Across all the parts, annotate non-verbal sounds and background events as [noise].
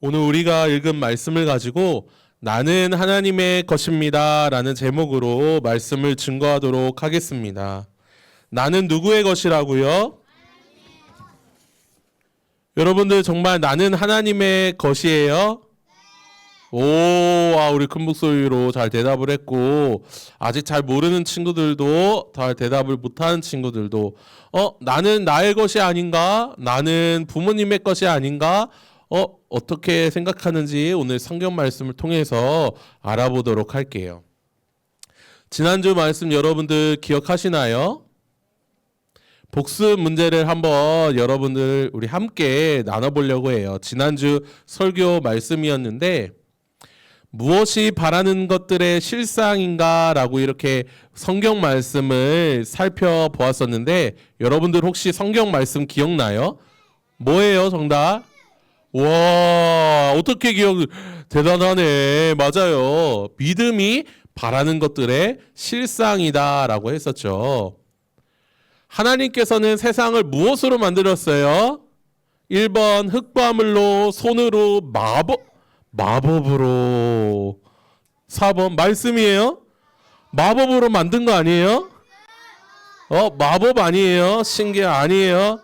오늘 우리가 읽은 말씀을 가지고 나는 하나님의 것입니다. 라는 제목으로 말씀을 증거하도록 하겠습니다. 나는 누구의 것이라고요? 여러분들 정말 나는 하나님의 것이에요? 오, 아, 우리 큰 목소리로 잘 대답을 했고, 아직 잘 모르는 친구들도, 잘 대답을 못하는 친구들도, 어, 나는 나의 것이 아닌가? 나는 부모님의 것이 아닌가? 어, 어떻게 생각하는지 오늘 성경 말씀을 통해서 알아보도록 할게요. 지난주 말씀 여러분들 기억하시나요? 복습 문제를 한번 여러분들 우리 함께 나눠보려고 해요. 지난주 설교 말씀이었는데 무엇이 바라는 것들의 실상인가 라고 이렇게 성경 말씀을 살펴보았었는데 여러분들 혹시 성경 말씀 기억나요? 뭐예요, 정답? 와, 어떻게 기억 대단하네. 맞아요. 믿음이 바라는 것들의 실상이다 라고 했었죠. 하나님께서는 세상을 무엇으로 만들었어요? 1번 흙바물로 손으로 마법 마법으로 4번 말씀이에요? 마법으로 만든 거 아니에요? 어, 마법 아니에요? 신기 아니에요?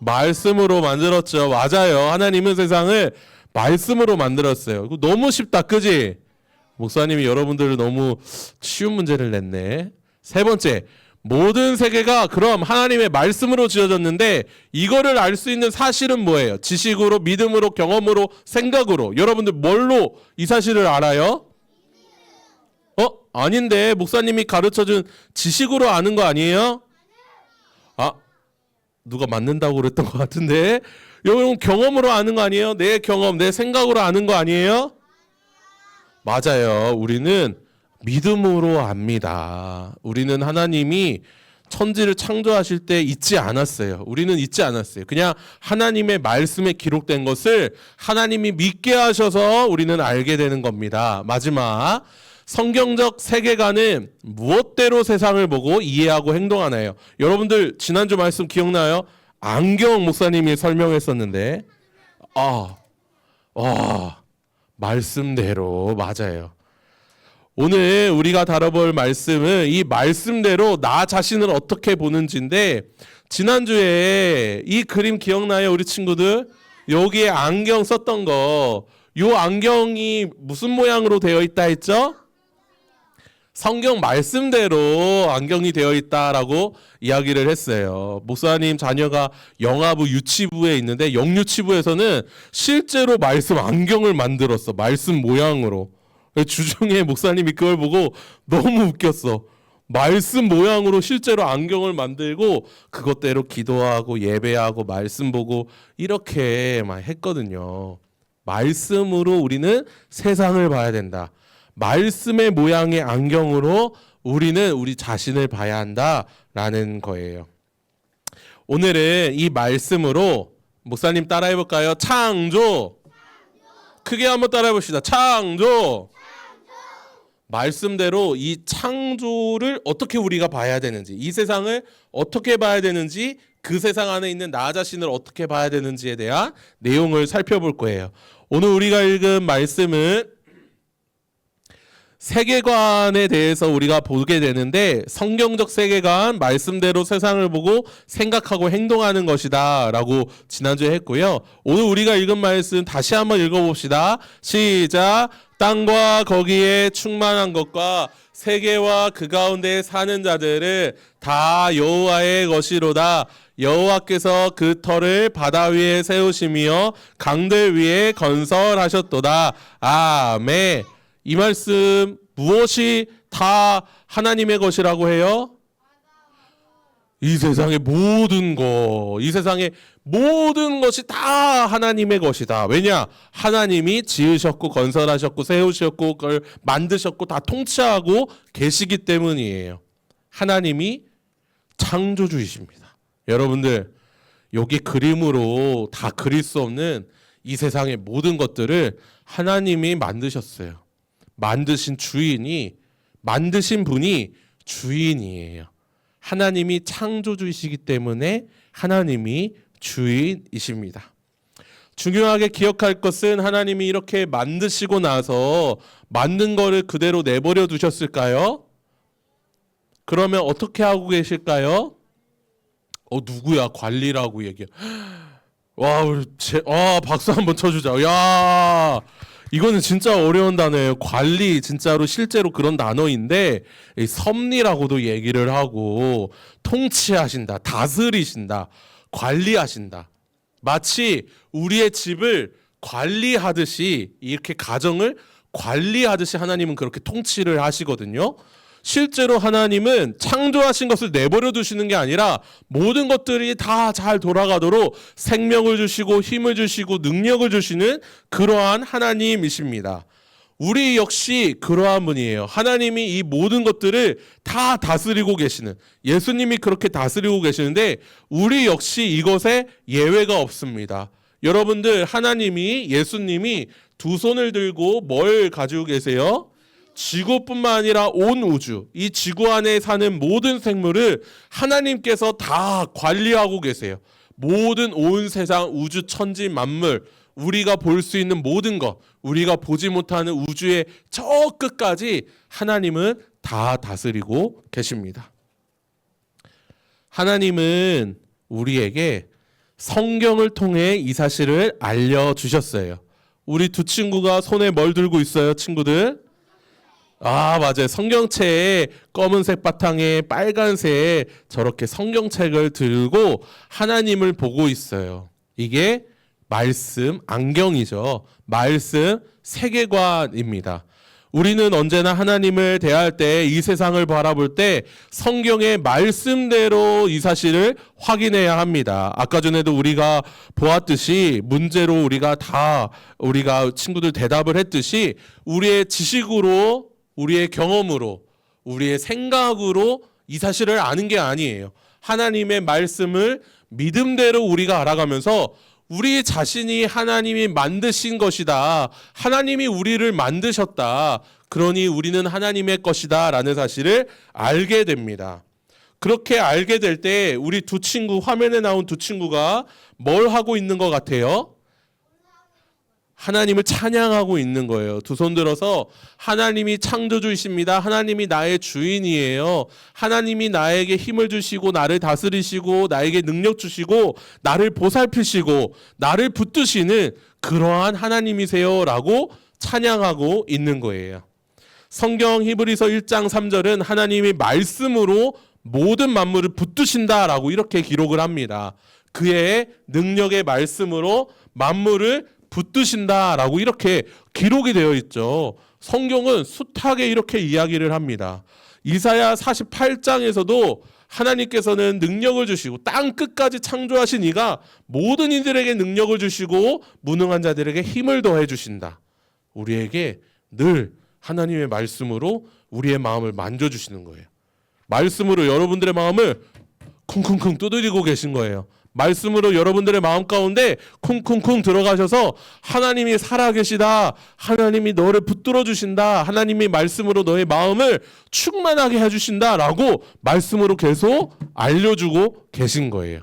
말씀으로 만들었죠. 맞아요. 하나님은 세상을 말씀으로 만들었어요. 너무 쉽다. 그지? 목사님이 여러분들을 너무 쉬운 문제를 냈네. 세 번째. 모든 세계가 그럼 하나님의 말씀으로 지어졌는데 이거를 알 수 있는 사실은 뭐예요? 지식으로, 믿음으로, 경험으로, 생각으로. 여러분들 뭘로 이 사실을 알아요? 어? 아닌데 목사님이 가르쳐 준 지식으로 아는 거 아니에요? 아, 누가 맞는다고 그랬던 것 같은데. 여러분 경험으로 아는 거 아니에요? 내 경험, 내 생각으로 아는 거 아니에요? 맞아요. 우리는 믿음으로 압니다. 우리는 하나님이 천지를 창조하실 때 잊지 않았어요. 우리는 잊지 않았어요. 그냥 하나님의 말씀에 기록된 것을 하나님이 믿게 하셔서 우리는 알게 되는 겁니다. 마지막 성경적 세계관은 무엇대로 세상을 보고 이해하고 행동하나요? 여러분들 지난주 말씀 기억나요? 안경 목사님이 설명했었는데 아, 아 말씀대로 맞아요. 오늘 우리가 다뤄볼 말씀은 이 말씀대로 나 자신을 어떻게 보는지인데 지난주에 이 그림 기억나요 우리 친구들? 여기에 안경 썼던 거. 요 안경이 무슨 모양으로 되어 있다 했죠? 성경 말씀대로 안경이 되어 있다라고 이야기를 했어요. 목사님 자녀가 영아부 유치부에 있는데 영유치부에서는 실제로 말씀 안경을 만들었어. 말씀 모양으로. 주중에 목사님이 그걸 보고 너무 웃겼어. 말씀 모양으로 실제로 안경을 만들고 그것대로 기도하고 예배하고 말씀 보고 이렇게 막 했거든요. 말씀으로 우리는 세상을 봐야 된다. 말씀의 모양의 안경으로 우리는 우리 자신을 봐야 한다라는 거예요. 오늘은 이 말씀으로 목사님 따라해 볼까요? 창조. 크게 한번 따라해 봅시다. 창조. 말씀대로 이 창조를 어떻게 우리가 봐야 되는지, 이 세상을 어떻게 봐야 되는지, 그 세상 안에 있는 나 자신을 어떻게 봐야 되는지에 대한 내용을 살펴볼 거예요. 오늘 우리가 읽은 말씀은 세계관에 대해서 우리가 보게 되는데 성경적 세계관 말씀대로 세상을 보고 생각하고 행동하는 것이다라고 지난주에 했고요. 오늘 우리가 읽은 말씀 다시 한번 읽어봅시다. 시작. 땅과 거기에 충만한 것과 세계와 그 가운데 사는 자들을 다 여호와의 것이로다. 여호와께서 그 터를 바다 위에 세우시며 강들 위에 건설하셨도다. 아멘. 이 말씀 무엇이 다 하나님의 것이라고 해요? 이 세상의 모든 것, 이 세상의 모든 것이 다 하나님의 것이다. 왜냐? 하나님이 지으셨고 건설하셨고 세우셨고 그걸 만드셨고 다 통치하고 계시기 때문이에요. 하나님이 창조주이십니다. 여러분들 여기 그림으로 다 그릴 수 없는 이 세상의 모든 것들을 하나님이 만드셨어요. 만드신 주인이 만드신 분이 주인이에요. 하나님이 창조주이시기 때문에 하나님이 주인이십니다. 중요하게 기억할 것은 하나님이 이렇게 만드시고 나서 만든 거를 그대로 내버려 두셨을까요? 그러면 어떻게 하고 계실까요? 어 누구야 관리라고 얘기해. [gasps] 와 우리 제, 와 박수 한번 쳐주자. 야 이거는 진짜 어려운 단어예요. 관리 진짜로 실제로 그런 단어인데 이 섭리라고도 얘기를 하고 통치하신다, 다스리신다, 관리하신다. 마치 우리의 집을 관리하듯이 이렇게 가정을 관리하듯이 하나님은 그렇게 통치를 하시거든요. 실제로 하나님은 창조하신 것을 내버려 두시는 게 아니라 모든 것들이 다 잘 돌아가도록 생명을 주시고 힘을 주시고 능력을 주시는 그러한 하나님이십니다. 우리 역시 그러한 분이에요. 하나님이 이 모든 것들을 다 다스리고 계시는 예수님이 그렇게 다스리고 계시는데 우리 역시 이것에 예외가 없습니다. 여러분들 하나님이 예수님이 두 손을 들고 뭘 가지고 계세요? 지구뿐만 아니라 온 우주, 이 지구 안에 사는 모든 생물을 하나님께서 다 관리하고 계세요. 모든 온 세상 우주 천지 만물, 우리가 볼 수 있는 모든 것, 우리가 보지 못하는 우주의 저 끝까지 하나님은 다 다스리고 계십니다. 하나님은 우리에게 성경을 통해 이 사실을 알려주셨어요. 우리 두 친구가 손에 뭘 들고 있어요, 친구들? 아, 맞아요. 성경책에 검은색 바탕에 빨간색 저렇게 성경책을 들고 하나님을 보고 있어요. 이게 말씀 안경이죠. 말씀 세계관입니다. 우리는 언제나 하나님을 대할 때 이 세상을 바라볼 때 성경의 말씀대로 이 사실을 확인해야 합니다. 아까 전에도 우리가 보았듯이 문제로 우리가 다 우리가 친구들 대답을 했듯이 우리의 지식으로 우리의 경험으로 우리의 생각으로 이 사실을 아는 게 아니에요. 하나님의 말씀을 믿음대로 우리가 알아가면서 우리 자신이 하나님이 만드신 것이다. 하나님이 우리를 만드셨다. 그러니 우리는 하나님의 것이다. 라는 사실을 알게 됩니다. 그렇게 알게 될 때 우리 두 친구, 화면에 나온 두 친구가 뭘 하고 있는 것 같아요? 하나님을 찬양하고 있는 거예요. 두 손 들어서 하나님이 창조주이십니다. 하나님이 나의 주인이에요. 하나님이 나에게 힘을 주시고 나를 다스리시고 나에게 능력 주시고 나를 보살피시고 나를 붙드시는 그러한 하나님이세요라고 찬양하고 있는 거예요. 성경 히브리서 1장 3절은 하나님이 말씀으로 모든 만물을 붙드신다라고 이렇게 기록을 합니다. 그의 능력의 말씀으로 만물을 붙드신다라고 이렇게 기록이 되어 있죠. 성경은 숱하게 이렇게 이야기를 합니다. 이사야 48장에서도 하나님께서는 능력을 주시고 땅 끝까지 창조하신 이가 모든 이들에게 능력을 주시고 무능한 자들에게 힘을 더해 주신다. 우리에게 늘 하나님의 말씀으로 우리의 마음을 만져 주시는 거예요. 말씀으로 여러분들의 마음을 쿵쿵쿵 두드리고 계신 거예요. 말씀으로 여러분들의 마음 가운데 쿵쿵쿵 들어가셔서 하나님이 살아계시다. 하나님이 너를 붙들어 주신다. 하나님이 말씀으로 너의 마음을 충만하게 해주신다 라고 말씀으로 계속 알려주고 계신 거예요.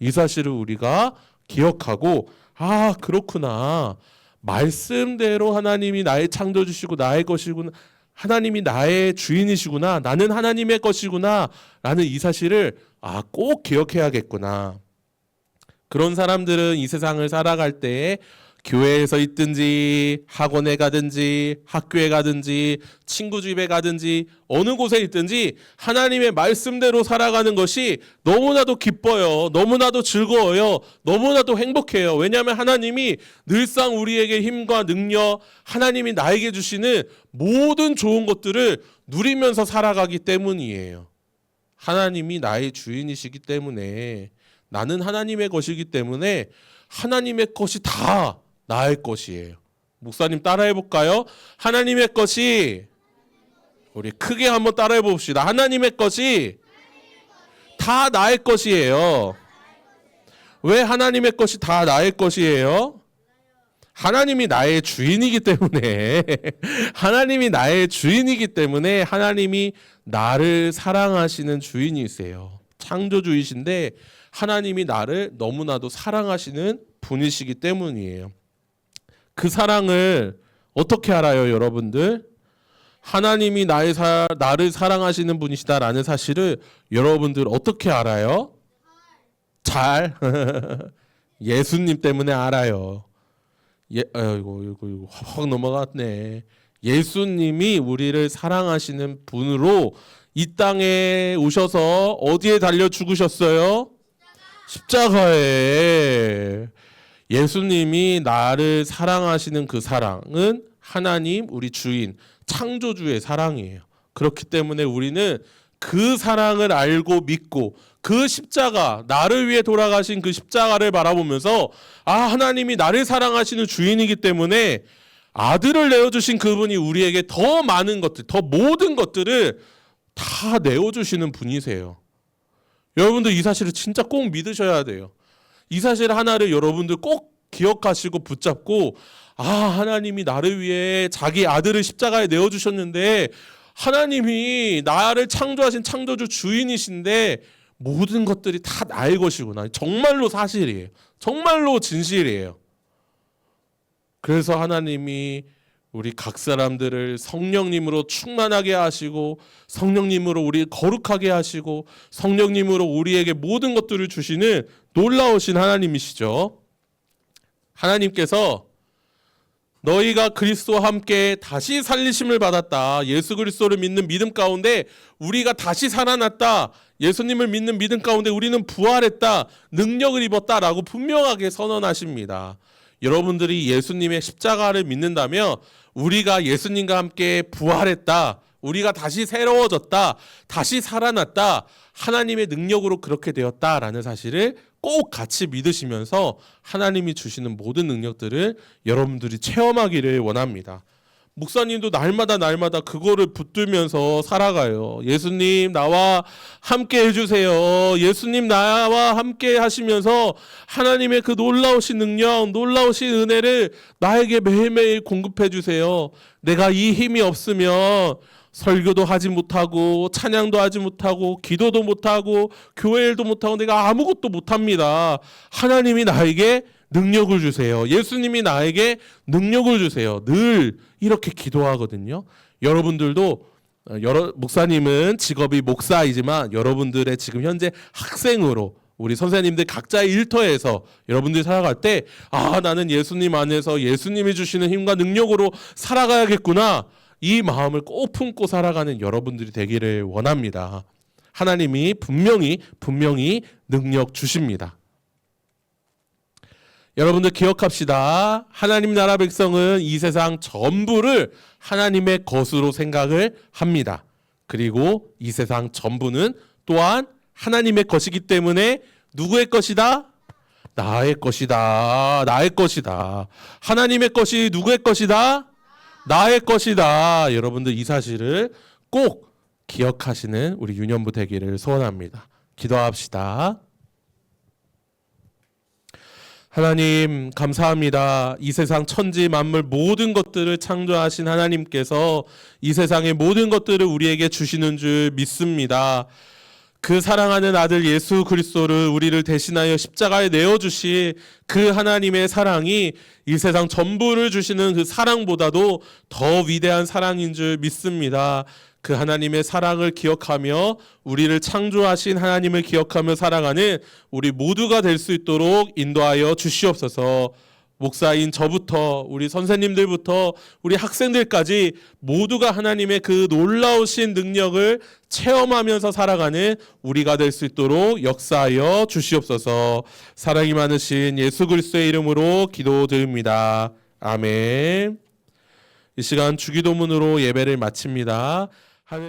이 사실을 우리가 기억하고 아 그렇구나. 말씀대로 하나님이 나의 창조주시고 나의 것이구나. 하나님이 나의 주인이시구나. 나는 하나님의 것이구나. 라는 이 사실을 아, 꼭 기억해야겠구나. 그런 사람들은 이 세상을 살아갈 때 교회에서 있든지 학원에 가든지 학교에 가든지 친구 집에 가든지 어느 곳에 있든지 하나님의 말씀대로 살아가는 것이 너무나도 기뻐요. 너무나도 즐거워요. 너무나도 행복해요. 왜냐하면 하나님이 늘상 우리에게 힘과 능력, 하나님이 나에게 주시는 모든 좋은 것들을 누리면서 살아가기 때문이에요. 하나님이 나의 주인이시기 때문에 나는 하나님의 것이기 때문에 하나님의 것이 다 나의 것이에요. 목사님 따라해 볼까요? 하나님의 것이 우리 크게 한번 따라해 봅시다. 하나님의 것이 다 나의 것이에요. 왜 하나님의 것이 다 나의 것이에요? 하나님이 나의 주인이기 때문에 [laughs] 하나님이 나의 주인이기 때문에 하나님이 나를 사랑하시는 주인이세요. 창조주이신데 하나님이 나를 너무나도 사랑하시는 분이시기 때문이에요. 그 사랑을 어떻게 알아요, 여러분들? 하나님이 나의 사, 나를 사랑하시는 분이시다라는 사실을 여러분들 어떻게 알아요? 잘 [laughs] 예수님 때문에 알아요. 예, 아이고 이거 이거 확 넘어갔네. 예수님이 우리를 사랑하시는 분으로 이 땅에 오셔서 어디에 달려 죽으셨어요? 십자가에. 예수님이 나를 사랑하시는 그 사랑은 하나님 우리 주인 창조주의 사랑이에요. 그렇기 때문에 우리는 그 사랑을 알고 믿고 그 십자가 나를 위해 돌아가신 그 십자가를 바라보면서 아 하나님이 나를 사랑하시는 주인이기 때문에 아들을 내어 주신 그분이 우리에게 더 많은 것들, 더 모든 것들을 다 내어 주시는 분이세요. 여러분들 이 사실을 진짜 꼭 믿으셔야 돼요. 이 사실 하나를 여러분들 꼭 기억하시고 붙잡고 아 하나님이 나를 위해 자기 아들을 십자가에 내어 주셨는데 하나님이 나를 창조하신 창조주 주인이신데 모든 것들이 다 나의 것이구나. 정말로 사실이에요. 정말로 진실이에요. 그래서 하나님이 우리 각 사람들을 성령님으로 충만하게 하시고 성령님으로 우리 거룩하게 하시고 성령님으로 우리에게 모든 것들을 주시는 놀라우신 하나님이시죠. 하나님께서 너희가 그리스도와 함께 다시 살리심을 받았다. 예수 그리스도를 믿는 믿음 가운데 우리가 다시 살아났다. 예수님을 믿는 믿음 가운데 우리는 부활했다. 능력을 입었다라고 분명하게 선언하십니다. 여러분들이 예수님의 십자가를 믿는다면 우리가 예수님과 함께 부활했다. 우리가 다시 새로워졌다. 다시 살아났다. 하나님의 능력으로 그렇게 되었다라는 사실을 꼭 같이 믿으시면서 하나님이 주시는 모든 능력들을 여러분들이 체험하기를 원합니다. 목사님도 날마다 날마다 그거를 붙들면서 살아가요. 예수님 나와 함께 해주세요. 예수님 나와 함께 하시면서 하나님의 그 놀라우신 능력, 놀라우신 은혜를 나에게 매일매일 공급해 주세요. 내가 이 힘이 없으면 설교도 하지 못하고 찬양도 하지 못하고 기도도 못하고 교회 일도 못하고 내가 아무것도 못합니다. 하나님이 나에게 능력을 주세요. 예수님이 나에게 능력을 주세요. 늘 이렇게 기도하거든요. 여러분들도 어, 여러 목사님은 직업이 목사이지만 여러분들의 지금 현재 학생으로 우리 선생님들 각자의 일터에서 여러분들이 살아갈 때 아 나는 예수님 안에서 예수님이 주시는 힘과 능력으로 살아가야겠구나 이 마음을 꼭 품고 살아가는 여러분들이 되기를 원합니다. 하나님이 분명히 분명히 능력 주십니다. 여러분들 기억합시다. 하나님 나라 백성은 이 세상 전부를 하나님의 것으로 생각을 합니다. 그리고 이 세상 전부는 또한 하나님의 것이기 때문에 누구의 것이다? 나의 것이다. 나의 것이다. 하나님의 것이 누구의 것이다? 나의 것이다. 여러분들 이 사실을 꼭 기억하시는 우리 유년부 되기를 소원합니다. 기도합시다. 하나님 감사합니다. 이 세상 천지 만물 모든 것들을 창조하신 하나님께서 이 세상의 모든 것들을 우리에게 주시는 줄 믿습니다. 그 사랑하는 아들 예수 그리스도를 우리를 대신하여 십자가에 내어 주신 그 하나님의 사랑이 이 세상 전부를 주시는 그 사랑보다도 더 위대한 사랑인 줄 믿습니다. 그 하나님의 사랑을 기억하며 우리를 창조하신 하나님을 기억하며 살아가는 우리 모두가 될 수 있도록 인도하여 주시옵소서. 목사인 저부터 우리 선생님들부터 우리 학생들까지 모두가 하나님의 그 놀라우신 능력을 체험하면서 살아가는 우리가 될 수 있도록 역사하여 주시옵소서. 사랑이 많으신 예수 그리스도의 이름으로 기도드립니다. 아멘. 이 시간 주기도문으로 예배를 마칩니다. 하늘의